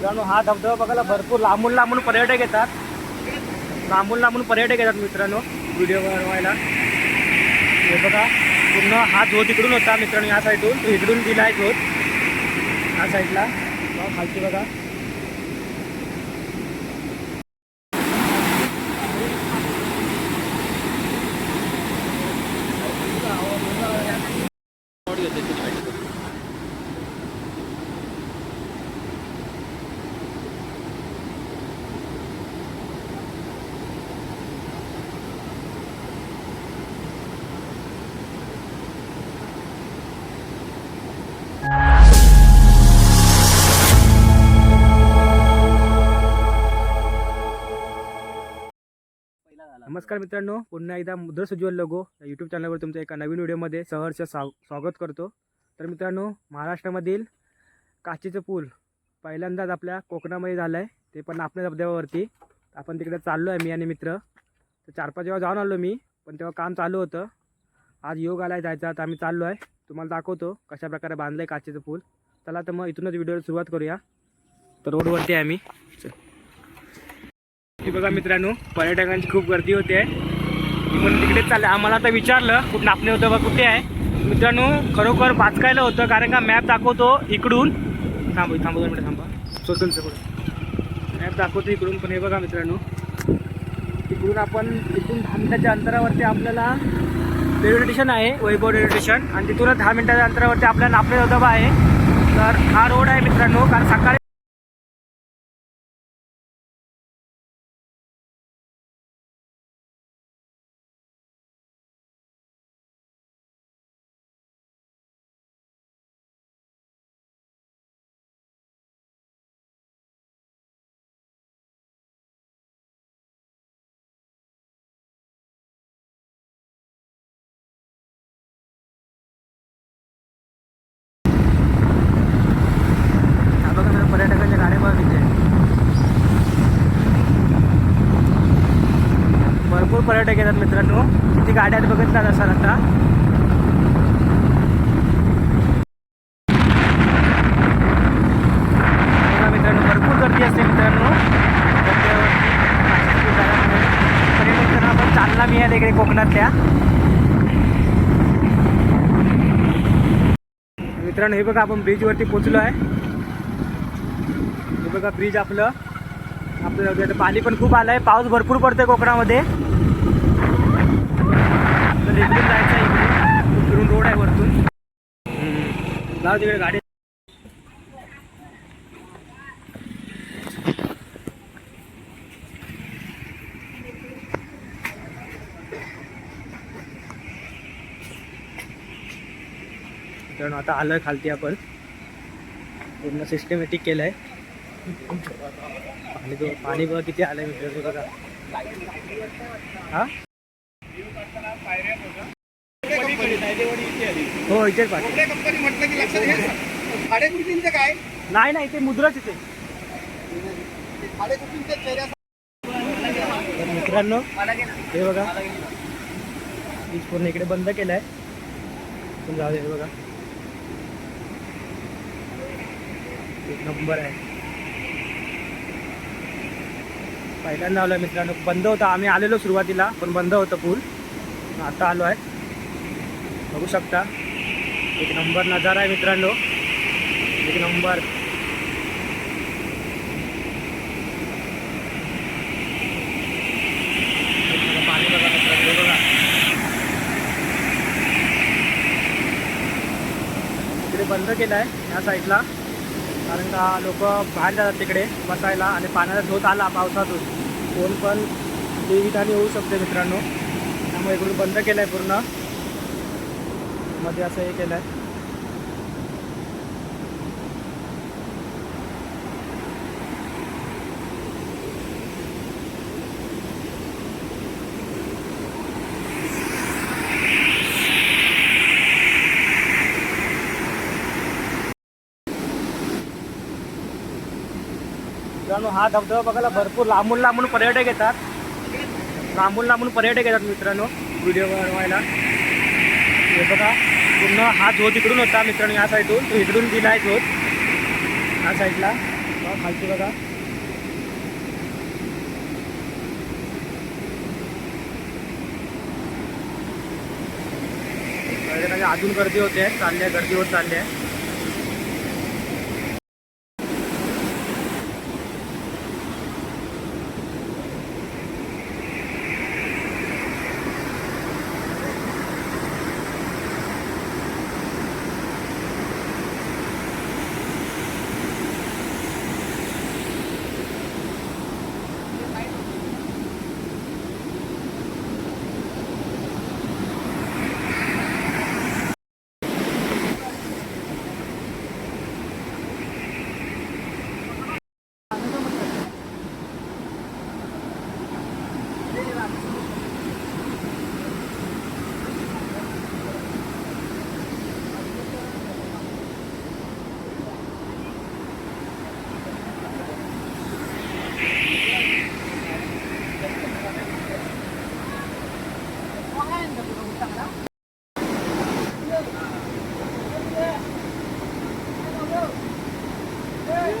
मित्रांनो हा धबधबा बघायला भरपूर लांबून लांबून पर्यटक येतात. लांबून लांबून पर्यटक येतात मित्रांनो व्हिडिओ बनवायला. हे बघा पूर्ण हा झोत इकडून होता मित्रांनो या साईडून तो इकडून दिला आहे झोत या साईडला खालची बघा. नमस्कार मित्रांनो पुन्हा एकदा मुद्रा लोगो या यूट्यूब चॅनलवर तुमच्या एका नवीन व्हिडिओमध्ये सहर्ष स्वा स्वागत करतो. तर मित्रांनो महाराष्ट्रामधील काचेचं पूल पहिल्यांदाच आपल्या कोकणामध्ये झालं आहे ते पण आपल्या धबधब्यावरती आपण तिकडे चाललो आहे मी आणि मित्र. तर चार पाच वेळा जाऊन आलो मी पण तेव्हा काम चालू होतं. आज योग आला आहे जायचा तर आम्ही चाललो आहे तुम्हाला दाखवतो कशाप्रकारे बांधलं आहे काचेचं पूल. चला तर मग इथूनच व्हिडिओला सुरुवात करूया. तर रोडवरती आहे आम्ही. हे बघा मित्रांनो पर्यटकांची खूप गर्दी होते. पण तिकडेच चाललं. आम्हाला आता विचारलं कुठं नापणे होतं बा कुठे आहे? मित्रांनो खरोखर वाचकायला होतं कारण का मॅप दाखवतो इकडून. थांबू थांबू दोन मिनिटं थांबा. सोचल सगळं मॅप दाखवतो इकडून पण हे बघा मित्रांनो. इकडून आपण इथून दहा मिनिटाच्या अंतरावरती आपल्याला रेल्वे स्टेशन आहे वैभव रेल्वे स्टेशन आणि तिथूनच दहा मिनिटाच्या अंतरावरती आपल्याला नापणे धबधबा आहे. तर हा रोड आहे मित्रांनो कारण सकाळी हा बघा मला पर्यटकांच्या गाड्या बघा किती आहेत. भरपूर पर्यटक येतात मित्रांनो. किती गाड्या आहेत असाल आता मित्रांनो भरपूर गर्दी असते मित्रांनो. रस्त्यावरती, नाशिकची जागांमध्ये. पर्यटकांना आपण चालना मिळाली इकडे कोकणातल्या. मित्रांनो हे बघा आपण ब्रिजवरती पोचलो आहे. हे बघा ब्रिज आपलं. आपलं पाणी पण खूप आलं आहे पाऊस भरपूर पडतोय कोकणामध्ये. तर इकडून जायचं आहे इकडून रोड आहे वरतून जाऊ तिकडे गाडी कारण आता आलं खालती आपण. पूर्ण सिस्टमॅटिक केलं आहे पाणी बघ- पाणी बघा किती आलंय मित्रांनो बघा. हा? हो कुठल्या कंपनी म्हटलं की लक्षात घे. खाडेकुर्तींचं काय? नाही नाही ते मुद्राच इथे चेहऱ्या मित्रांनो हे बघा. बीच पूर्ण इकडे बंद केलं आहे पण जाऊ दे बघा. एक नंबर आहे. पहिल्यांदा आलो आहे मित्रांनो. बंद होता. आम्ही आलेलो सुरुवातीला पण बंद होतं पूल. आता आलो आहे बघू शकता. एक नंबर नजारा आहे मित्रांनो. एक नंबर. पाणी बघा मित्रांनो, बघा इकडे बंद केलं आहे या साईडला. कारण का लोक बाहेर जातात तिकडे बसायला आणि पाण्याचा धोत आला पावसातून. कोण पण देवीठाणी होऊ शकते मित्रांनो. त्यामुळे इकडून बंद केलं आहे पूर्ण. मध्ये असं हे केलं आहे मित्रांनो हा धबधबा बघायला भरपूर लांबून लांबून पर्यटक येतात. लांबून लांबून पर्यटक येतात मित्रांनो व्हिडिओ बनवायला. हे बघा पूर्ण हा झोत इकडून होता मित्रांनो या साईडून. तो इकडून दिला आहे झोत. ह्या साईडला. हा, खालची बघा. अजून गर्दी होते चालली आहे गर्दी होत चालली आहे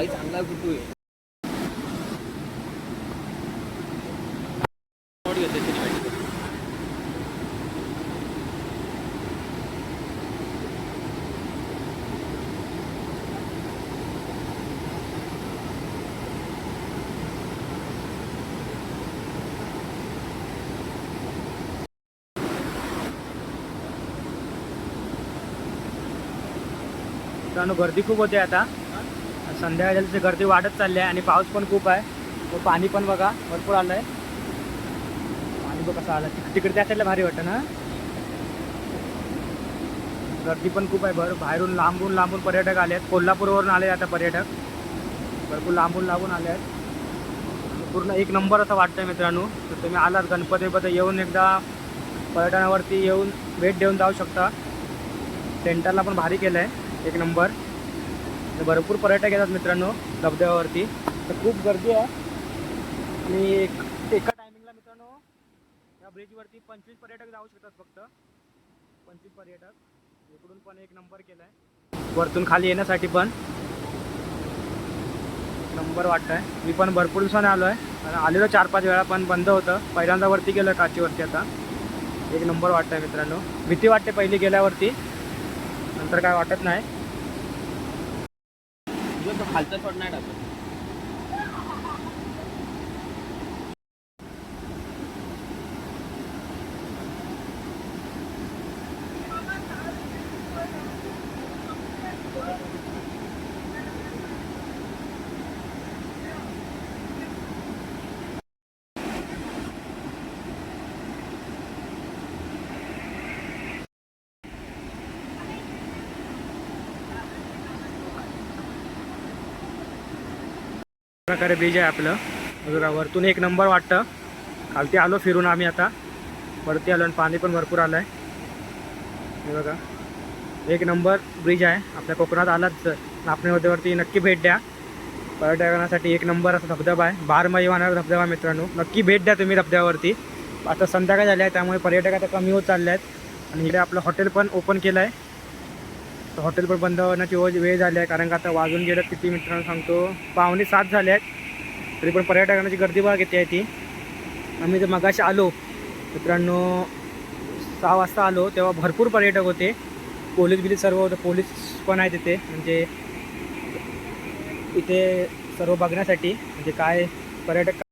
हाही चांगला कुठू आहे? गर्दी खूप होते आता. संध्याकाळची गर्दी वाढत चालली आहे आणि पाऊस पण खूप आहे. व पाणी पण बघा भरपूर आलं आहे पाणी बघा कसं आलं तिक- तिकडे त्या साईडला भारी वाटतं ना? गर्दी पण खूप आहे. बरं बाहेरून लांबून लांबून पर्यटक आले आहेत. कोल्हापूरवरून आले आता पर्यटक. भरपूर लांबून लांबून आले आहेत. पूर्ण एक नंबर असं वाटतं मित्रांनो. तर तुम्ही आलात गणपतीमध्ये येऊन एकदा पर्यटनावरती येऊन भेट देऊन जाऊ शकता. सेंटरला पण भारी केलं आहे एक नंबर. तर भरपूर पर्यटक येतात मित्रांनो धबधब्यावरती. तर खूप गर्दी आहे. आणि एक एका टायमिंगला मित्रांनो या ब्रिजवरती पंचवीस पर्यटक जाऊ शकतात फक्त. पंचवीस पर्यटक. इकडून पण एक नंबर केला आहे वरतून खाली येण्यासाठी पण नंबर वाटत आहे मी पण भरपूर दिवसाने आलो आहे आणि आलेलो चार पाच वेळा पण बंद होतं. पहिल्यांदा वरती गेलो काचीवरती आता. एक नंबर वाटत आहे मित्रांनो. भीती वाटते पहिली गेल्यावरती. नंतर काय वाटत नाही. तुझं तो खालचा शॉट नाही टाकत प्रकारे ब्रिज आहे आपलं. बघा वरतून एक नंबर वाटतं. खालती आलो फिरून आम्ही आता. वरती आलो आणि पाणी पण भरपूर आलं आहे हे बघा. एक नंबर ब्रिज आहे. आपल्या कोकणात आलाच तर नापणेवरती नक्की भेट द्या. पर्यटकांसाठी एक नंबर असा धबधबा आहे. बारमाही वाहणारा धबधबा मित्रांनो. नक्की भेट द्या तुम्ही धबधब्यावरती. आता संध्याकाळ झाली आहे त्यामुळे पर्यटक आता कमी होत चालले आहेत आणि इकडे आपलं हॉटेल पण ओपन केलं आहे हॉटेल पण बंद होण्याची वेळ वेळ झाली आहे कारण का आता वाजून गेलं किती मित्रांनो सांगतो पाहुणे सात झाले आहेत. तरी पण पर्यटकांची गर्दी बघा किती आहे ती. आम्ही जर मगाशी आलो. मित्रांनो सहा वाजता आलो तेव्हा भरपूर पर्यटक होते. पोलीस बिलीस सर्व होतं पोलीस पण आहे तिथे म्हणजे इथे सर्व बघण्यासाठी म्हणजे काय पर्यटक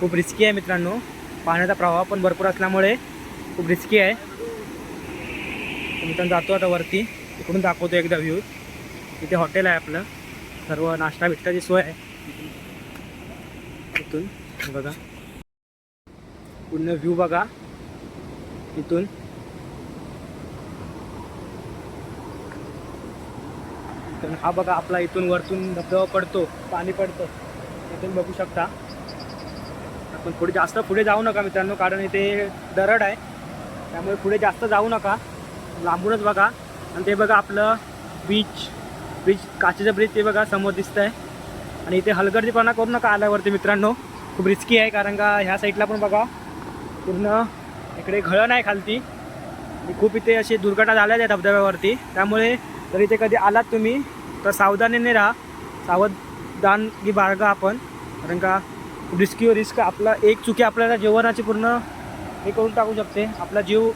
खूप रिस्की आहे मित्रांनो. पाण्याचा प्रवाह पण भरपूर असल्यामुळे खूप रिस्की आहे. मित्रांनो जातो आता वरती. इकडून दाखवतो एकदा व्ह्यू इथे हॉटेल आहे आपलं. सर्व नाश्ता बिष्टाची सोय आहे. इथून बघा. पूर्ण व्ह्यू बघा. इथून. हा बघा आपला इथून वरतून धबधबा पडतो. पाणी पडतं. इथून बघू शकता. पण पुढे जास्त पुढे जाऊ नका मित्रांनो कारण इथे दरड आहे. त्यामुळे पुढे जास्त जाऊ नका. लांबूनच बघा. आणि ते बघा आपलं बीच बीच काचेचं ब्रिज ते बघा समोर दिसतं आहे आणि इथे हलगर्जीपणा करू नका आल्यावरती मित्रांनो. खूप रिस्की आहे कारण का ह्या साईडला पण बघा. पूर्ण इकडे घळण आहे खालती. खूप इथे अशी दुर्घटना झाल्या त्या धबधब्यावरती. त्यामुळे जर इथे कधी आलात तुम्ही तर सावधानीने राहा. सावधानगी बाळगा आपण. कारण का रिस्की रिस्क आपला एक चुकी आपल्याला जेवणाची पूर्ण हे करून टाकू शकते. आपला जीव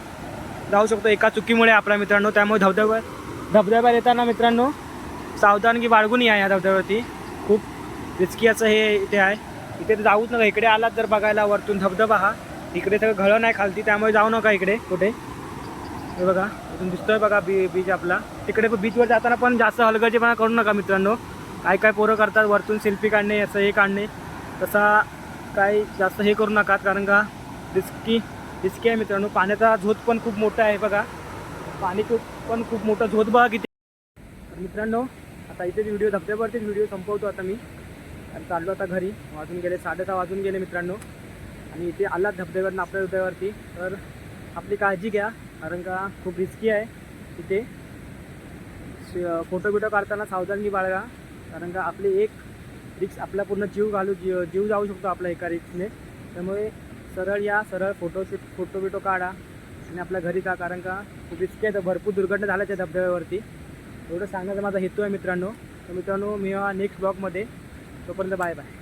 जाऊ शकतो एका चुकीमुळे आपला मित्रांनो. त्यामुळे धबधब्या धबधब्यावर येताना मित्रांनो सावधानगी बाळगून या या धबधब्यावरती. खूप रिस्की असं हे इथे आहे. इथे तर जाऊच नका. इकडे आलात जर बघायला वरतून धबधबा हा. इकडे सगळं घळं नाही खालती त्यामुळे जाऊ नका इकडे. कुठे? हे बघा. इथून दिसतोय बघा बी बीच आपला. तिकडे पण बीचवर जाताना पण जास्त हलगर्जीपणा करू नका मित्रांनो. काय काय पोरं करतात वरतून सेल्फी काढणे असं हे काढणे. तसा काही जास्त हे करू नका कारण का रिस्की रिस्की आहे मित्रांनो. पाण्याचा झोत पण खूप मोठा आहे बघा. पाणी खूप पण खूप मोठा झोत बघा किती. मित्रांनो आता इथेच व्हिडिओ धबधब्यावरतीच व्हिडिओ संपवतो आता मी. आणि चाललो आता घरी. वाजून गेले साडेसहा वाजून गेले मित्रांनो. आणि इथे आलात धबधब्यावर आपल्या हृदयावरती तर आपली काळजी घ्या कारण का खूप रिस्की आहे तिथे फोटो बिटो काढताना सावधानगी बाळगा. कारण का आपली एक रिक्स आपला पूर्ण जीव घालू जीव जीव जाऊ शकतो आपला एका रिक्सने. त्यामुळे सरळ या सरळ फोटोशूट फोटो बिटो काढा आणि आपल्या घरी जा कारण का खूप रिस्की आहे तर भरपूर दुर्घटना झाल्या त्या धबधब्यावरती. एवढं सांगण्याचा माझा हेतू आहे मित्रांनो. तर मित्रांनो मी नेक्स्ट ब्लॉगमध्ये तोपर्यंत बाय बाय